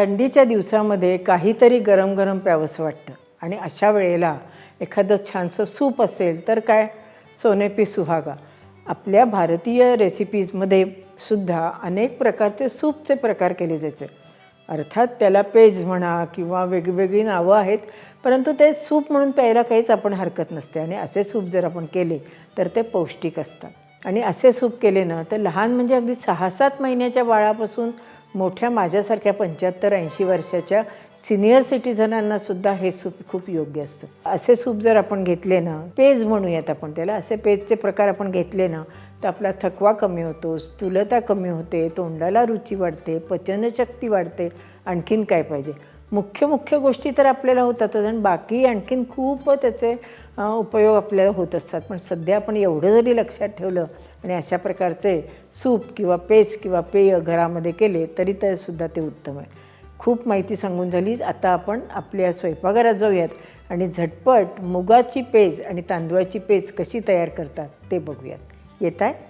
थंडीच्या दिवसामध्ये काहीतरी गरम गरम प्यावंसं वाटतं. आणि अशा वेळेला एखादं छानसं सूप असेल तर काय? सोनेपी सुहागा. आपल्या भारतीय रेसिपीजमध्ये सुद्धा अनेक प्रकारचे सूपचे प्रकार केले जायचे. अर्थात त्याला पेज म्हणा किंवा वेगवेगळी नावं आहेत परंतु ते सूप म्हणून प्यायला काहीच आपण हरकत नसते. आणि असे सूप जर आपण केले तर ते पौष्टिक असतात. आणि असे सूप केले ना तर लहान म्हणजे अगदी सहा सात महिन्याच्या बाळापासून मोठ्या माझ्यासारख्या पंच्याहत्तर ऐंशी वर्षाच्या सिनियर सिटीजनांना सुद्धा हे सूप खूप योग्य असतं. असे सूप जर आपण घेतले ना पेज म्हणूयात आपण त्याला असे पेजचे प्रकार आपण घेतले ना तर आपला थकवा कमी होतो स्थूलता कमी होते तोंडाला रुची वाढते पचनशक्ती वाढते आणखीन काय पाहिजे? मुख्य मुख्य गोष्टी तर आपल्याला होतातच आणि बाकी आणखीन खूप त्याचे उपयोग आपल्याला होत असतात. पण सध्या आपण एवढं जरी लक्षात ठेवलं आणि अशा प्रकारचे सूप किंवा पेज किंवा पेय घरामध्ये केले तरी ते सुद्धा ते उत्तम आहे. खूप माहिती सांगून झाली. आता आपण आपल्या स्वयंपाकघरात जाऊयात आणि झटपट मुगाची पेज आणि तांदूळाची पेज कशी तयार करतात ते बघूयात. येत आहे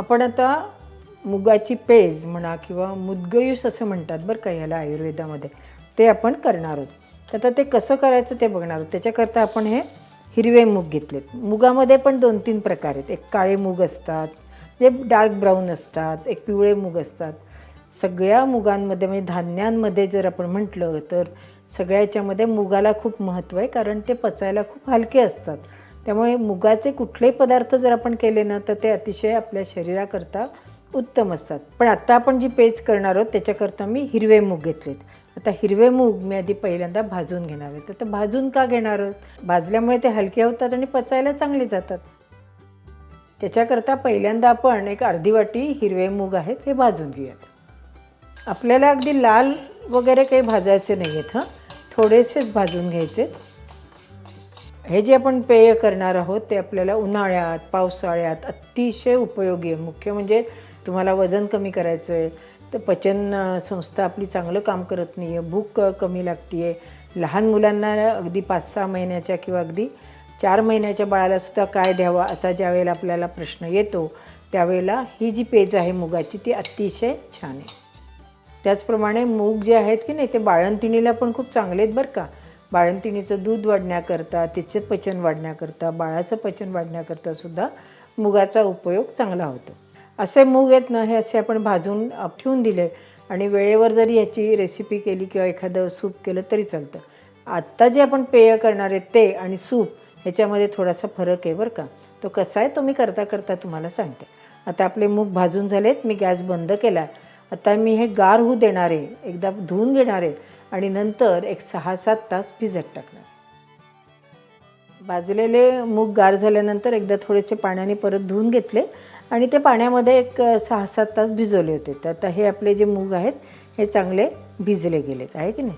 आपण आता मुगाची पेज म्हणा किंवा मुदगयूस असं म्हणतात बरं का ह्याला आयुर्वेदामध्ये ते आपण करणार आहोत. तर आता ते कसं करायचं ते बघणार आहोत. त्याच्याकरता आपण हे हिरवे मूग घेतलेत. मुगामध्ये पण दोन तीन प्रकार आहेत. एक काळे मूग असतात जे डार्क ब्राऊन असतात एक पिवळे मूग असतात. सगळ्या मुगांमध्ये म्हणजे धान्यांमध्ये जर आपण म्हटलं तर सगळ्याच्यामध्ये मुगाला खूप महत्त्व आहे कारण ते पचायला खूप हलके असतात. त्यामुळे मुगाचे कुठलेही पदार्थ जर आपण केले ना तर ते अतिशय आपल्या शरीराकरता उत्तम असतात. पण आत्ता आपण जी पेज करणार आहोत त्याच्याकरता मी हिरवे मूग घेतलेत. आता हिरवे मूग मी आधी पहिल्यांदा भाजून घेणार आहेत तर भाजून का घेणार आहोत? भाजल्यामुळे ते हलके होतात आणि पचायला चांगले जातात. त्याच्याकरता पहिल्यांदा आपण एक अर्धी वाटी हिरवे मूग आहेत हे भाजून घेऊयात. आपल्याला अगदी लाल वगैरे काही भाजायचे नाही आहेत हां. थोडेसेच भाजून घ्यायचे. हे जे आपण पेय करणार आहोत ते आपल्याला उन्हाळ्यात पावसाळ्यात अतिशय उपयोगी आहे. मुख्य म्हणजे तुम्हाला वजन कमी करायचं आहे तर पचन संस्था आपली चांगलं काम करत नाही आहे भूक कमी लागते आहे लहान मुलांना अगदी पाच सहा महिन्याच्या किंवा अगदी चार महिन्याच्या बाळालासुद्धा काय द्यावा असा ज्यावेळेला आपल्याला प्रश्न येतो त्यावेळेला ही जी पेज आहे मुगाची ती अतिशय छान आहे. त्याचप्रमाणे मूग जे आहेत की नाही ते बाळंतिणीला पण खूप चांगले आहेत बरं का. बाळंतिणीचं दूध वाढण्याकरता तिचे पचन वाढण्याकरता बाळाचं पचन वाढण्याकरता सुद्धा मुगाचा उपयोग चांगला होतो. असे मूग आहेत ना हे असे आपण भाजून ठेवून दिले आणि वेळेवर जरी याची रेसिपी केली किंवा एखादं सूप केलं तरी चालतं. आत्ता जे आपण पेय करणार आहे ते आणि सूप ह्याच्यामध्ये थोडासा फरक आहे बरं का. तो कसा आहे तो मी करता करता तुम्हाला सांगते. आता आपले मूग भाजून झालेत मी गॅस बंद केला. आता मी हे गार होऊ देणार आहे एकदा धुवून घेणार आहे. आणि नंतर एक सहा सात तास भिजत टाकणार. भाजलेले मूग गार झाल्यानंतर एकदा थोडेसे पाण्याने परत धुवून घेतले आणि ते पाण्यामध्ये एक सहा सात तास भिजवले होते. तर आता हे आपले जे मूग आहेत हे चांगले भिजले गेलेत. आहे की नाही?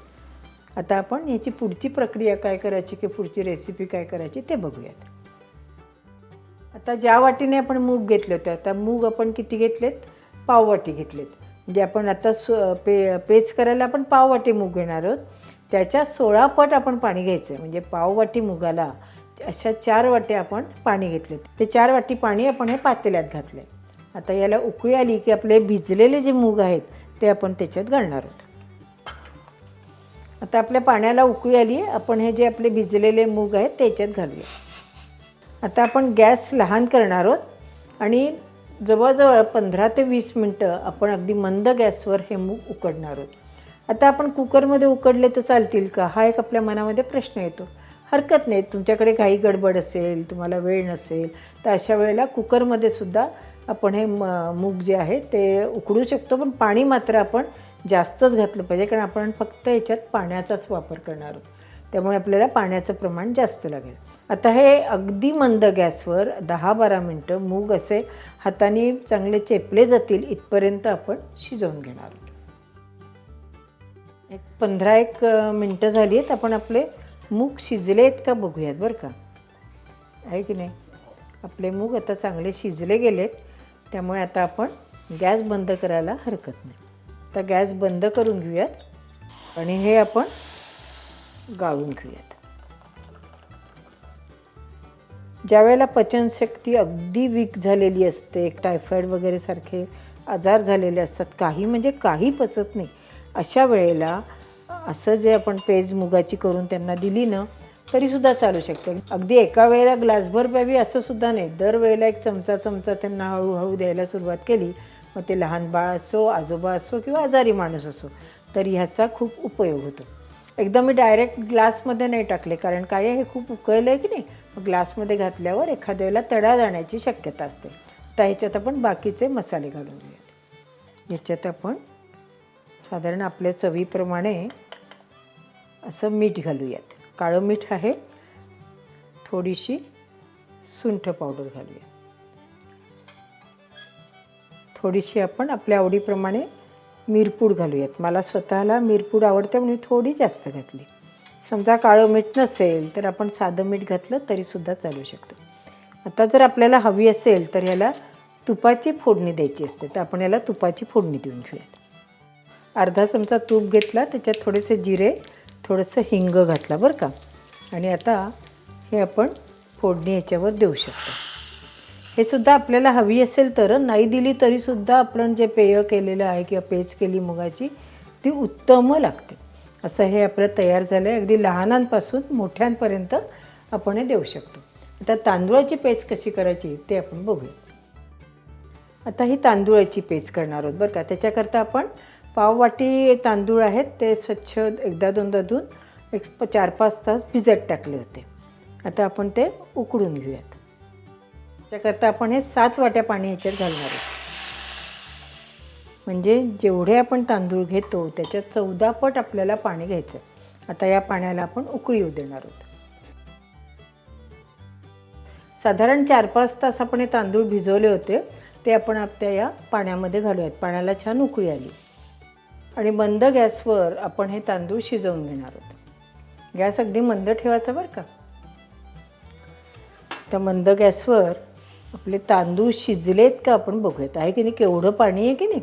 आता आपण याची पुढची प्रक्रिया काय करायची की पुढची रेसिपी काय करायची ते बघूयात. आता ज्या वाटीने आपण मूग घेतले होते आता मूग आपण किती घेतलेत? पाववाटी घेतलेत. म्हणजे आपण आता सु पे पेच करायला आपण पाववाटी मूग घेणार आहोत. त्याच्या सोळा पट आपण पाणी घ्यायचं आहे म्हणजे पाववाटी मुगाला अशा चार वाट्या आपण पाणी घेतले. ते चार वाटी पाणी आपण हे पातेल्यात घातले आता याला उकळी आली की आपले भिजलेले जे मूग आहेत ते आपण त्याच्यात घालणार आहोत. आता आपल्या पाण्याला उकळी आली आपण हे जे आपले भिजलेले मूग आहेत त्याच्यात घालूया. आता आपण गॅस लहान करणार आहोत आणि जवळजवळ पंधरा ते वीस मिनटं आपण अगदी मंद गॅसवर हे मूग उकडणार आहोत. आता आपण कुकरमध्ये उकडले तर चालतील का? हा एक आपल्या मनामध्ये प्रश्न येतो. हरकत नाही तुमच्याकडे काही गडबड असेल तुम्हाला वेळ नसेल तर अशा वेळेला कुकरमध्ये सुद्धा आपण हे म मूग जे आहे ते उकडू शकतो पण पाणी मात्र आपण जास्तच घातलं पाहिजे कारण आपण फक्त याच्यात पाण्याचाच वापर करणार आहोत. त्यामुळे आपल्याला पाण्याचं प्रमाण जास्त लागेल. आता हे अगदी मंद गॅसवर दहा बारा मिनटं मूग असे हाताने चांगले चेपले जातील इथपर्यंत आपण शिजवून घेणार आहोत. एक पंधरा एक मिनटं झाली आहेत आपण आपले मूग शिजले आहेत का बघूयात बरं का. आहे की नाही? आपले मूग आता चांगले शिजले गेलेत त्यामुळे आता आपण गॅस बंद करायला हरकत नाही. आता गॅस बंद करून घेऊयात आणि हे आपण गाळून घेऊयात. ज्यावेळेला पचनशक्ती अगदी वीक झालेली असते टायफॉईड वगैरे सारखे आजार झालेले असतात काही म्हणजे काही पचत नाही. अशा वेळेला असं जे आपण पेज मुगाची करून त्यांना दिली ना तरीसुद्धा चालू शकते. अगदी एका वेळेला ग्लासभर प्यावी असं सुद्धा नाही. दरवेळेला एक चमचा चमचा त्यांना हळूहळू द्यायला सुरुवात केली मग ते लहान बाळ असो आजोबा असो किंवा आजारी माणूस असो तर ह्याचा खूप उपयोग होतो. एकदा मी डायरेक्ट ग्लासमध्ये नाही टाकले कारण काय आहे, हे खूप उकळलं आहे की नाही ग्लासमध्ये घातल्यावर एखाद्या वेळेला तडा जाण्याची शक्यता असते. तर ह्याच्यात आपण बाकीचे मसाले घालून घेऊयात. याच्यात आपण साधारण आपल्या चवीप्रमाणे असं मीठ घालूयात. काळं मीठ आहे. थोडीशी सुंठ पावडर घालूया थोडीशी आपण आपल्या आवडीप्रमाणे मिरपूड घालूयात. मला स्वतःला मिरपूड आवडते म्हणून मी थोडी जास्त घातली. समजा काळं मीठ नसेल तर आपण साधं मीठ घातलं तरीसुद्धा चालू शकतो. आता जर आपल्याला हवी असेल तर ह्याला तुपाची फोडणी द्यायची असते. तर आपण याला तुपाची फोडणी देऊन घेऊयात. अर्धा चमचा तूप घेतला त्याच्यात थोडेसे जिरे थोडंसं हिंग घातला बरं का? आणि आता हे आपण फोडणी याच्यावर देऊ शकतो. हे सुद्धा आपल्याला हवी असेल तर नाही दिली तरीसुद्धा आपण जे पेय केलेलं आहे किंवा पेज केली मुगाची ती उत्तम लागते. असं हे आपलं तयार झालं आहे. अगदी लहानांपासून मोठ्यांपर्यंत आपण हे देऊ शकतो. आता तांदूळाची पेज कशी करायची ते आपण बघूया. आता ही तांदूळाची पेज करणार आहोत बरं का. त्याच्याकरता आपण पाववाटी तांदूळ आहेत ते स्वच्छ एकदा दोनदा धुवून एक चार पाच तास भिजत टाकले होते. आता आपण ते उकडून घेऊयात. त्याच्याकरता आपण हे सात वाट्या पाणी ह्याच्यात घालणार आहोत. म्हणजे जेवढे आपण तांदूळ घेतो त्याच्या चौदा पट आपल्याला पाणी घ्यायचं आहे आता या पाण्याला आपण उकळी येऊ देणार आहोत. साधारण चार पाच तास आपण हे तांदूळ भिजवले होते ते आपण आपल्या या पाण्यामध्ये घालूयात. पाण्याला छान उकळी आली. आणि मंद गॅसवर आपण हे तांदूळ शिजवून घेणार आहोत. गॅस अगदी मंद ठेवायचा बरं का? त्या मंद गॅसवर आपले तांदूळ शिजलेत का आपण बघूयात. आहे की नाही? केवढं पाणी आहे की नाही?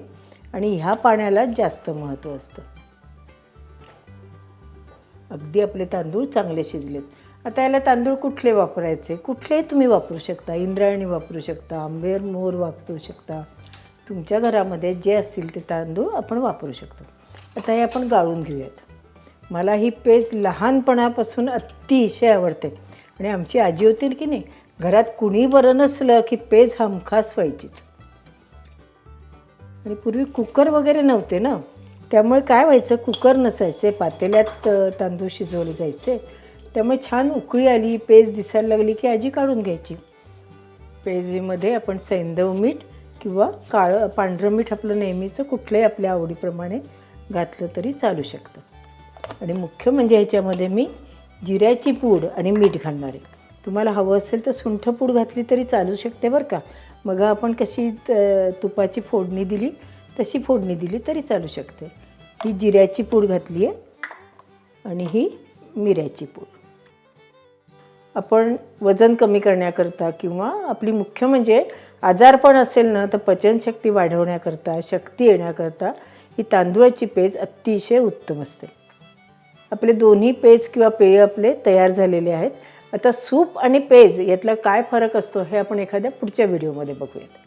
आणि ह्या पाण्याला जास्त महत्त्व असतं. अगदी आपले तांदूळ चांगले शिजलेत. आता याला तांदूळ कुठले वापरायचे? कुठलेही तुम्ही वापरू शकता. इंद्रायणी वापरू शकता आंबेर मोर वापरू शकता. तुमच्या घरामध्ये जे असतील ते तांदूळ आपण वापरू शकतो. आता हे आपण गाळून घेऊयात. मला ही पेज लहानपणापासून अतिशय आवडते. आणि आमची आजी होती की नाही? घरात कुणी बरं नसलं की पेज हमखास व्हायचीच. आणि पूर्वी कुकर वगैरे नव्हते ना. त्यामुळे काय व्हायचं कुकर नसायचे पातेल्यात तांदूळ शिजवले जायचे. त्यामुळे छान उकळी आली पेज दिसायला लागली की आजी काढून घ्यायची. पेजीमध्ये आपण सैंदव मीठ किंवा काळं पांढरं मीठ आपलं नेहमीचं कुठलंही आपल्या आवडीप्रमाणे घातलं तरी चालू शकतं. आणि मुख्य म्हणजे ह्याच्यामध्ये मी जिऱ्याची पूड आणि मीठ घालणार आहे. तुम्हाला हवं असेल तर सुंठ पूड घातली तरी चालू शकते बरं का. मग आपण कशी तुपाची फोडणी दिली तशी फोडणी दिली तरी चालू शकते. ही जिऱ्याची पूड घातली आहे आणि ही मिऱ्याची पूड. आपण वजन कमी करण्याकरता किंवा आपली मुख्य म्हणजे आजारपण असेल ना तर पचनशक्ती वाढवण्याकरता शक्ती येण्याकरता ही तांदूळाची पेज अतिशय उत्तम असते. आपले दोन्ही पेज किंवा पेय आपले तयार झालेले आहेत. आता सूप आणि पेज यातला काय फरक असतो हे आपण एखाद्या पुढच्या व्हिडिओमध्ये बघूयात.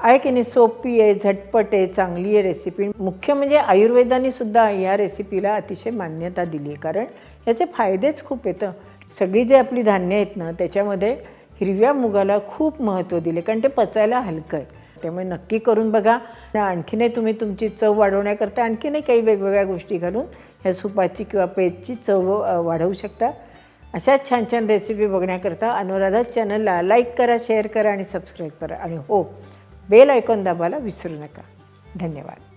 आहे की नाही सोपी आहे झटपट आहे चांगली आहे रेसिपी मुख्य म्हणजे आयुर्वेदाने सुद्धा या रेसिपीला अतिशय मान्यता दिली आहे. कारण याचे फायदेच खूप येतं सगळी जे आपली धान्य आहेत ना त्याच्यामध्ये हिरव्या मुगाला खूप महत्त्व दिले कारण ते पचायला हलकं आहे. त्यामुळे नक्की करून बघा. आणखीनही तुम्ही तुमची चव वाढवण्याकरता आणखीनही काही वेगवेगळ्या गोष्टी घालून ह्या सुपाची किंवा पेजची चव वाढवू शकता. अशाच छान छान रेसिपी बघण्याकरता अनुराधा चॅनलला लाईक करा शेअर करा आणि सबस्क्राईब करा. आणि हो बेल ऐकून दाबायला विसरू नका. धन्यवाद.